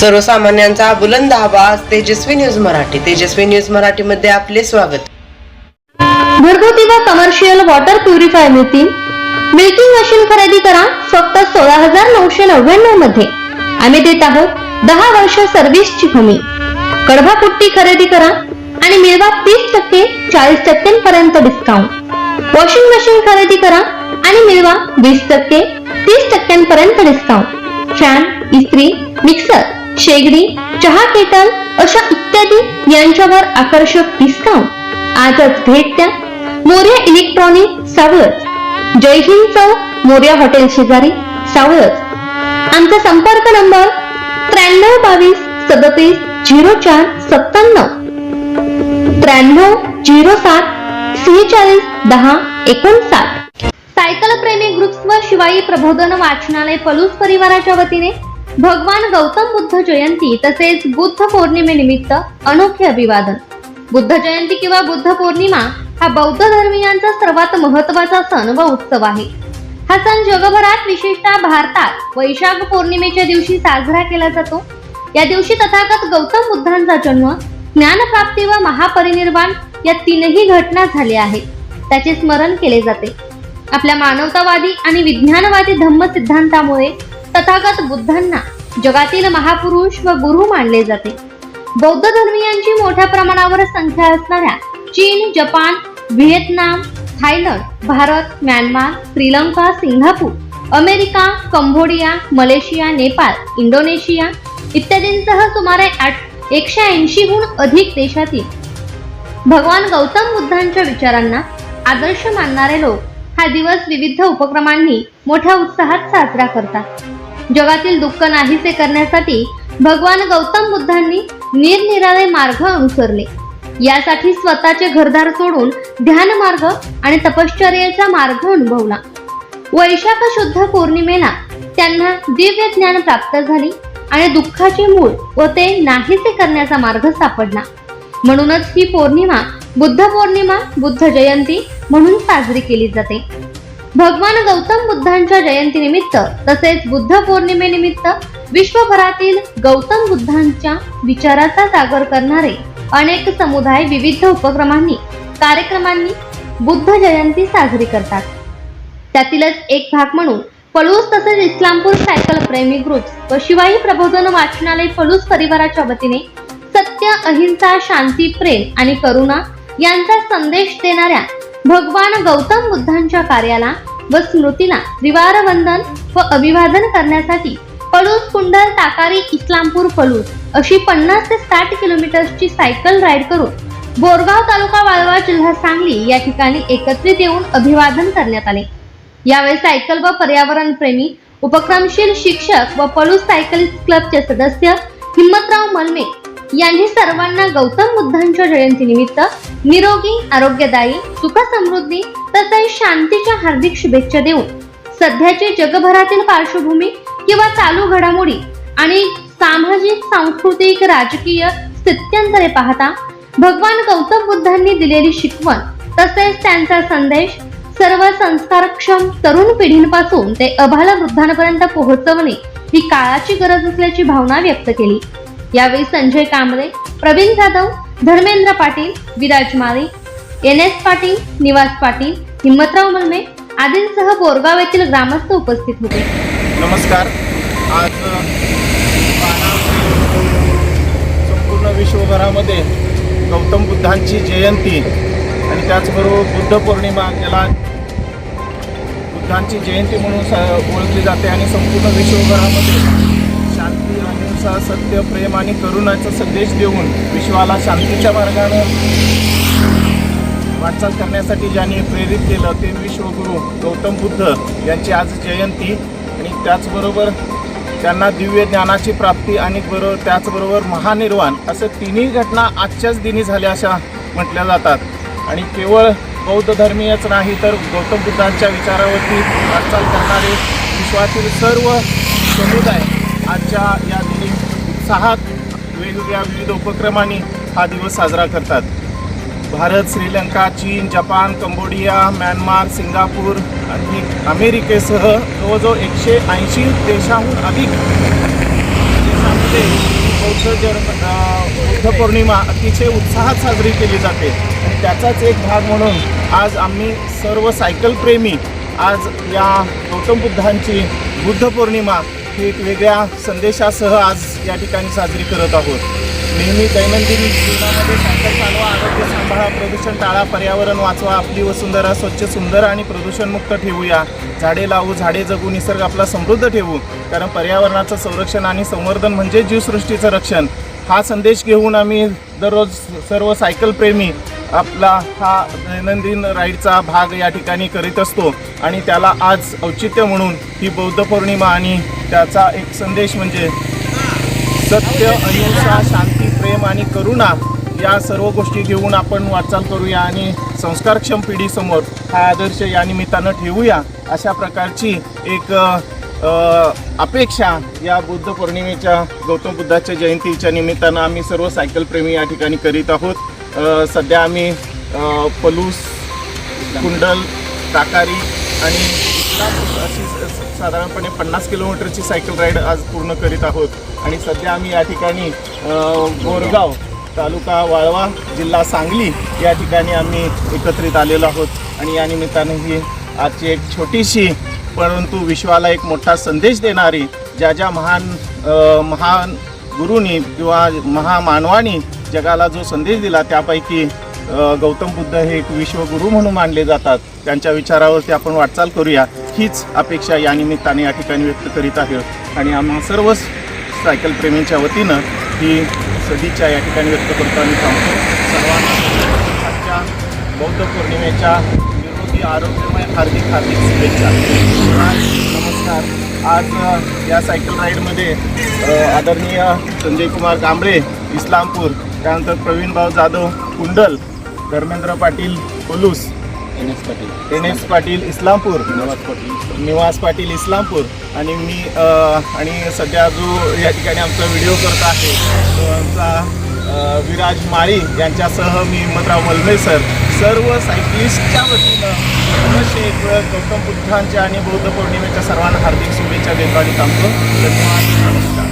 सर्वसामान्यांचा बुलंद आवाज तेजस्वी न्यूज मराठी. तेजस्वी न्यूज मराठी मध्ये आपले स्वागत. घरगुती व कमर्शियल वॉटर प्युरिफायर मिळतील. मिल्किंग मशीन खरेदी करा फक्त सोळा हजार नऊशे नव्याण्णवमध्ये. आम्ही देत आहोत दहा वर्ष सर्व्हिसची हमी कडभा पुट्टी खरेदी करा आणि मिळवा तीस टक्के चाळीस टक्क्यांपर्यंत डिस्काउंट वॉशिंग मशीन खरेदी करा आणि मिळवा वीस टक्के तीस टक्क्यांपर्यंत डिस्काउंट फॅन इस्त्री मिक्सर शेगडी चहा केटल अशा इत्यादी यांच्यावर आकर्षक डिस्काउंट आजच भेट द्या मोर्या इलेक्ट्रॉनिक सावळच. जय हिंद चौक मोर्या हॉटेल शेजारी सावळच. आमचा संपर्क नंबर त्र्याण्णव बावीस सदतीस झिरो चार सत्त्याण्णव. त्र्याण्णव झिरो सात सेहेचाळीस दहा एकोणसाठ. सायकल प्रेमी ग्रुप्स व शिवाई प्रबोधन वाचनालय पलूस परिवाराच्या वतीने भगवान गौतम बुद्ध जयंती तसेच बुद्ध पौर्णिमेनिमित्त अनोखे अभिवादन. बुद्ध जयंती किंवा बुद्ध पौर्णिमा हा बौद्ध धर्मियांचा सर्वात महत्त्वाचा सण व उत्सव आहे. हा सण जगभरात विशेषतः भारतात वैशाख पौर्णिमेच्या दिवशी साजरा केला जातो. या दिवशी तथागत गौतम बुद्धांचा जन्म ज्ञानप्राप्ती व महापरिनिर्वाण या तीनही घटना झाल्या आहेत. त्याचे स्मरण केले जाते. आपल्या मानवतावादी आणि विज्ञानवादी धम्म सिद्धांतामुळे तथागत बुद्धांना जगातील महापुरुष व गुरु मानले जाते. बौद्ध धर्मियांची मोठ्या प्रमाणावर संख्या असणाऱ्या चीन Japan Vietnam Thailand Bharat Myanmar Sri Lanka Singapore America Cambodia Malaysia Nepal Indonesia इत्यादींसह सुमारे आठ एकशे ऐंशीहून अधिक देशातील भगवान गौतम बुद्धांच्या विचारांना आदर्श मानणारे लोक हा दिवस विविध उपक्रमांनी मोठ्या उत्साहात साजरा करतात. जगातील दुःख नाहीसे करण्यासाठी भगवान गौतम बुद्धांनी निरनिराळे मार्ग अनुसरले. यासाठी स्वतःचे घरदार सोडून ध्यान मार्ग आणि तपश्चर्याचा मार्ग अनुभवला. वैशाख शुद्ध पौर्णिमेला त्यांना दिव्य ज्ञान प्राप्त झाली आणि दुःखाचे मूळ व ते नाहीसे करण्याचा मार्ग सापडला. म्हणूनच ही पौर्णिमा बुद्ध पौर्णिमा बुद्ध जयंती म्हणून साजरी केली जाते. भगवान गौतम बुद्धांच्या जयंतीनिमित्त तसेच बुद्ध पौर्णिमेनिमित्त विश्वभरातील गौतम बुद्धांच्या विचाराचा जागर करणारे अनेक समुदाय विविध उपक्रमांनी कार्यक्रमांनी बुद्ध जयंती साजरी करतात. त्यातीलच एक भाग म्हणून पळूस तसेच इस्लामपूर सायकल प्रेमी ग्रुप व शिवाई प्रबोधन वाचनालय पळूस परिवाराच्या वतीने सत्य अहिंसा शांती प्रेम आणि करुणा यांचा संदेश देणाऱ्या भगवान गौतम बुद्धांच्या कार्याला व स्मृतीला त्रिवार वंदन व अभिवादन करण्यासाठी पळूस कुंडल ताकारी इस्लामपूर पळूस अशी पन्नास ते साठ किलोमीटर्सची सायकल राईड करून बोरगाव तालुका वाळवा जिल्हा सांगली या ठिकाणी एकत्रित येऊन अभिवादन करण्यात आले. यावेळी सायकल व पर्यावरण प्रेमी उपक्रमशील शिक्षक व पळूस सायकलिस्ट क्लबचे सदस्य हिम्मतराव मलमे यांनी सर्वांना गौतम बुद्धांच्या जयंतीनिमित्त निरोगी आरोग्यदायी सुख समृद्धी तसेच शांतीच्या हार्दिक शुभेच्छा देऊन सध्याची जगभरातील पार्श्वभूमी किंवा चालू घडामोडी आणि सामाजिक सांस्कृतिक राजकीय स्थित्यंतरे पाहता भगवान गौतम बुद्धांनी दिलेली शिकवण तसेच त्यांचा संदेश सर्व संस्कारक्षम तरुण पिढींपासून ते अभाल वृद्धांपर्यंत पोहोचवणे ही काळाची गरज असल्याची भावना व्यक्त केली. यावेळी संजय कांबळे प्रवीण जाधव धर्मेंद्र पाटील विराज माळी एन एस पाटील निवास पाटील हिम्मतराव मलमे आदींसह बोरगाव येथील ग्रामस्थ उपस्थित होते. नमस्कार. आज संपूर्ण विश्वभरामध्ये गौतम बुद्धांची जयंती आणि त्याचबरोबर बुद्ध पौर्णिमा याला बुद्धांची जयंती म्हणून स ओळखली जाते आणि संपूर्ण विश्वभरामध्ये शांती अहिंसा सत्य प्रेम आणि करुणाचा संदेश देऊन विश्वाला शांतीच्या मार्गानं वाटचाल करण्यासाठी ज्यांनी प्रेरित केलं ते विश्वगुरू गौतम बुद्ध यांची आज जयंती. आणि त्याचबरोबर त्यांना दिव्य ज्ञानाची प्राप्ती आणि बरोबर त्याचबरोबर महानिर्वाण असं तिन्ही घटना आजच्याच दिनी झाल्या अशा म्हटल्या जातात. आणि केवळ बौद्ध धर्मीयच नाही तर गौतम बुद्धांच्या विचारावरती वाटचाल करणारे विश्वातील सर्व समुदाय आजच्या या दिनी उत्साहात वेगवेगळ्या विविध उपक्रमांनी हा दिवस साजरा करतात. भारत श्रीलंका चीन जपान कंबोडिया म्यानमार सिंगापूर आणि अमेरिकेसह जवळजवळ एकशे ऐंशी देशाहून अधिक देशांमध्ये बौद्ध जन्म बौद्ध बुद्ध पौर्णिमा अतिशय उत्साहात साजरी केली जाते. आणि त्याचाच एक भाग म्हणून आज आम्ही सर्व सायकलप्रेमी आज या गौतम बुद्धांची बुद्ध पौर्णिमा एक वेगळ्या संदेशासह आज या ठिकाणी साजरी करत आहोत. नेहमी दैनंदिन जीवनामध्ये सायकल चालवा आरोग्य सांभाळा प्रदूषण टाळा पर्यावरण वाचवा आपली वसुंधरा स्वच्छ सुंदर आणि प्रदूषणमुक्त ठेवूया. झाडे लावू झाडे जगू निसर्ग आपला समृद्ध ठेवू. कारण पर्यावरणाचं संरक्षण आणि संवर्धन म्हणजे जीवसृष्टीचं रक्षण. हा संदेश घेऊन आम्ही दररोज सर्व सायकल प्रेमी आपला हा दैनंदिन राईडचा भाग या ठिकाणी करीत असतो आणि त्याला आज औचित्य म्हणून ही बौद्ध पौर्णिमा आणि त्याचा एक संदेश म्हणजे सत्य अहिंसा शांती प्रेम आणि करुणा या सर्व गोष्टी घेऊन आपण वाटचाल करूया आणि संस्कारक्षम पिढीसमोर हा आदर्श या निमित्तानं ठेवूया. अशा प्रकारची एक अपेक्षा या बुद्ध पौर्णिमेच्या गौतम बुद्धाच्या जयंतीच्या निमित्तानं आम्ही सर्व सायकल प्रेमी या ठिकाणी करीत आहोत. सध्या आम्ही पलूस कुंडल टाकारी आणि अशी साधारणपणे पन्नास किलोमीटरची सायकल राईड आज पूर्ण करीत आहोत. आणि सध्या आम्ही या ठिकाणी बोरगाव गोरगाव तालुका वाळवा जिल्हा सांगली या ठिकाणी आम्ही एकत्रित आलेलो आहोत. आणि या निमित्ताने ही आजची एक छोटीशी परंतु विश्वाला एक मोठा संदेश देणारी ज्या ज्या महान महान गुरुनी किंवा महामानवानी जगाला जो संदेश दिला त्यापैकी गौतम बुद्ध हे एक विश्वगुरू म्हणून मानले जातात. त्यांच्या विचारावरती आपण वाटचाल करूया. हीच अपेक्षा या निमित्ताने या ठिकाणी व्यक्त करीत आहे. आणि आम्हा सर्व सायकल प्रेमींच्या वतीनं ही सदिच्छा या ठिकाणी व्यक्त करतो आणि सांगतो सर्वांना आजच्या बौद्ध पौर्णिमेच्या निरोगी आरोग्यमय हार्दिक हार्दिक शुभेच्छा. आज नमस्कार. आज या सायकल राईडमध्ये आदरणीय संजय कुमार कांबळे इस्लामपूर त्यानंतर प्रवीणभाऊ Jadhav Kundal Dharmendra Patil Palus N S Patil. N S Patil Islampur Nivas Patil. Nivas Patil Islampur. आणि मी आणि सध्या जो या ठिकाणी आमचा व्हिडिओ करत आहे तो आमचा विराज माळी यांच्यासह मी हिम्मतराव मलमे सर. सर्व सायकलिस्टच्या वतीनं एक वेळ गौतम बुद्धांच्या आणि बौद्ध पौर्णिमेच्या सर्वांना हार्दिक शुभेच्छा देतो आणि थांबतो. धन्यवाद. नमस्कार.